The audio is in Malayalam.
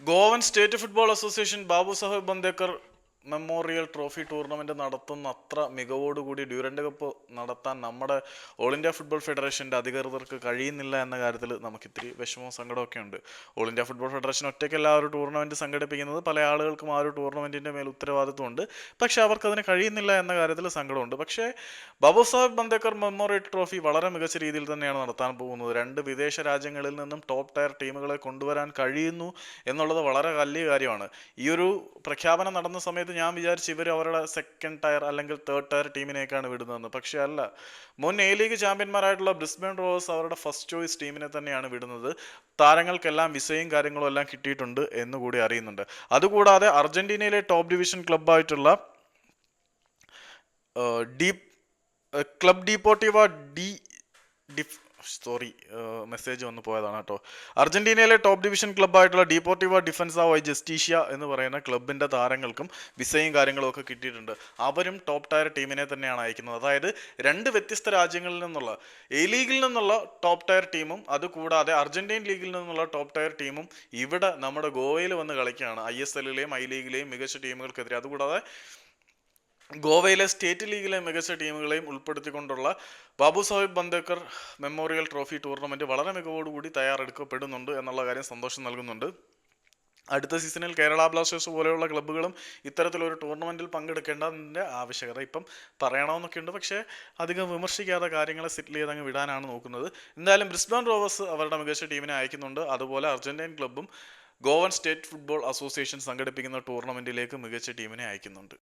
Goan state football association Babu Saheb Bandekar memorial trophy tournament നടത്തുന്ന അത്ര മികവോടുകൂടി ഡ്യൂറന്റ് കപ്പ് നടത്താൻ നമ്മുടെ ഓൾ ഇന്ത്യ ഫുട്ബോൾ ഫെഡറേഷന്റെ അധികൃതർക്ക് കഴിയുന്നില്ല എന്ന കാര്യത്തിൽ നമുക്ക് ഇത്തിരി വിഷമവും സങ്കടമൊക്കെ ഉണ്ട്. ഓൾ ഇന്ത്യ ഫുട്ബോൾ ഫെഡറേഷൻ ഒറ്റയ്ക്കല്ല ആ ഒരു ടൂർണമെന്റ് സംഘടിപ്പിക്കുന്നത്. പല ആളുകൾക്കും ആ ഒരു ടൂർണമെന്റിന്റെ മേൽ ഉത്തരവാദിത്വമുണ്ട്. പക്ഷേ അവർക്ക് അതിന് കഴിയുന്നില്ല എന്ന കാര്യത്തിൽ സങ്കടമുണ്ട് പക്ഷേ ബാബു സാഹിബ് ബന്ദേക്കർ മെമ്മോറിയൽ ട്രോഫി വളരെ മികച്ച രീതിയിൽ തന്നെയാണ് നടത്താൻ പോകുന്നത്. രണ്ട് വിദേശ രാജ്യങ്ങളിൽ നിന്നും ടോപ്പ് ടയർ ടീമുകളെ കൊണ്ടുവരാൻ കഴിയുന്നു എന്നുള്ളത് വളരെ വലിയ കാര്യമാണ്. ഈ ഒരു പ്രഖ്യാപനം നടന്ന സമയത്ത് ഞാൻ വിചാരിച്ചു ഇവർ അവരുടെ സെക്കൻഡ് ടയർ അല്ലെങ്കിൽ തേർഡ് ടയർ ടീമിനേക്കാണ് വിടുന്നതെന്ന്. പക്ഷെ അല്ല മുൻ എ ലീഗ് ചാമ്പ്യന്മാരായിട്ടുള്ള ബ്രിസ്ബൻ റോസ് അവരുടെ ഫസ്റ്റ് ചോയ്സ് ടീമിനെ തന്നെയാണ് വിടുന്നത്. താരങ്ങൾക്കെല്ലാം വിസയും കാര്യങ്ങളും എല്ലാം കിട്ടിയിട്ടുണ്ട് എന്നുകൂടി അറിയുന്നുണ്ട്. അതുകൂടാതെ അർജന്റീനയിലെ ടോപ്പ് ഡിവിഷൻ ക്ലബ്ബായിട്ടുള്ള ഡീപ് ക്ലബ് ഡീപ്പോട്ടീവ ഡി ഡിഫ് സോറി മെസ്സേജ് വന്നു പോയതാണ് കേട്ടോ. അർജന്റീനയിലെ ടോപ്പ് ഡിവിഷൻ ക്ലബ്ബായിട്ടുള്ള ഡീപ്പോർട്ടീവ ഡിഫൻസ വൈ ജസ്റ്റീഷ്യ എന്ന് പറയുന്ന ക്ലബിന്റെ താരങ്ങൾക്കും വിസയും കാര്യങ്ങളും ഒക്കെ കിട്ടിയിട്ടുണ്ട്. അവരും ടോപ്പ് ടയർ ടീമിനെ തന്നെയാണ് അയക്കുന്നത്. അതായത് രണ്ട് വ്യത്യസ്ത രാജ്യങ്ങളിൽ നിന്നുള്ള എ ലീഗിൽ നിന്നുള്ള ടോപ്പ് ടയർ ടീമും അതുകൂടാതെ അർജന്റീൻ ലീഗിൽ നിന്നുള്ള ടോപ്പ് ടയർ ടീമും ഇവിടെ നമ്മുടെ ഗോവയിൽ വന്ന് കളിക്കുകയാണ്. ഐ എസ് എല്ലിലെയും ഐ ലീഗിലെയും മികച്ച ടീമുകൾക്കെതിരെ അതുകൂടാതെ ഗോവയിലെ സ്റ്റേറ്റ് ലീഗിലെ മികച്ച ടീമുകളെയും ഉൾപ്പെടുത്തിക്കൊണ്ടുള്ള Babu Sahib Bandekar memorial trophy tournament വളരെ മികവോടുകൂടി തയ്യാറെടുക്കപ്പെടുന്നുണ്ട് എന്നുള്ള കാര്യം സന്തോഷം നൽകുന്നുണ്ട്. അടുത്ത സീസണിൽ കേരള ബ്ലാസ്റ്റേഴ്സ് പോലെയുള്ള ക്ലബ്ബുകളും ഇത്തരത്തിലൊരു ടൂർണമെന്റിൽ പങ്കെടുക്കേണ്ടതിന്റെ ആവശ്യകത ഇപ്പം പറയണമെന്നൊക്കെ ഉണ്ട് പക്ഷേ അധികം വിമർശിക്കാതെ കാര്യങ്ങളെ സെറ്റിൽ ചെയ്ത് അങ്ങ് വിടാനാണ് നോക്കുന്നത്. എന്തായാലും ബ്രിസ്ബാൻ റോവേഴ്സ് അവരുടെ മികച്ച ടീമിനെ അയക്കുന്നുണ്ട്. അതുപോലെ അർജന്റീൻ ക്ലബ്ബും ഗോവൻ സ്റ്റേറ്റ് ഫുട്ബോൾ അസോസിയേഷൻ സംഘടിപ്പിക്കുന്ന ടൂർണമെന്റിലേക്ക് മികച്ച ടീമിനെ അയക്കുന്നുണ്ട്.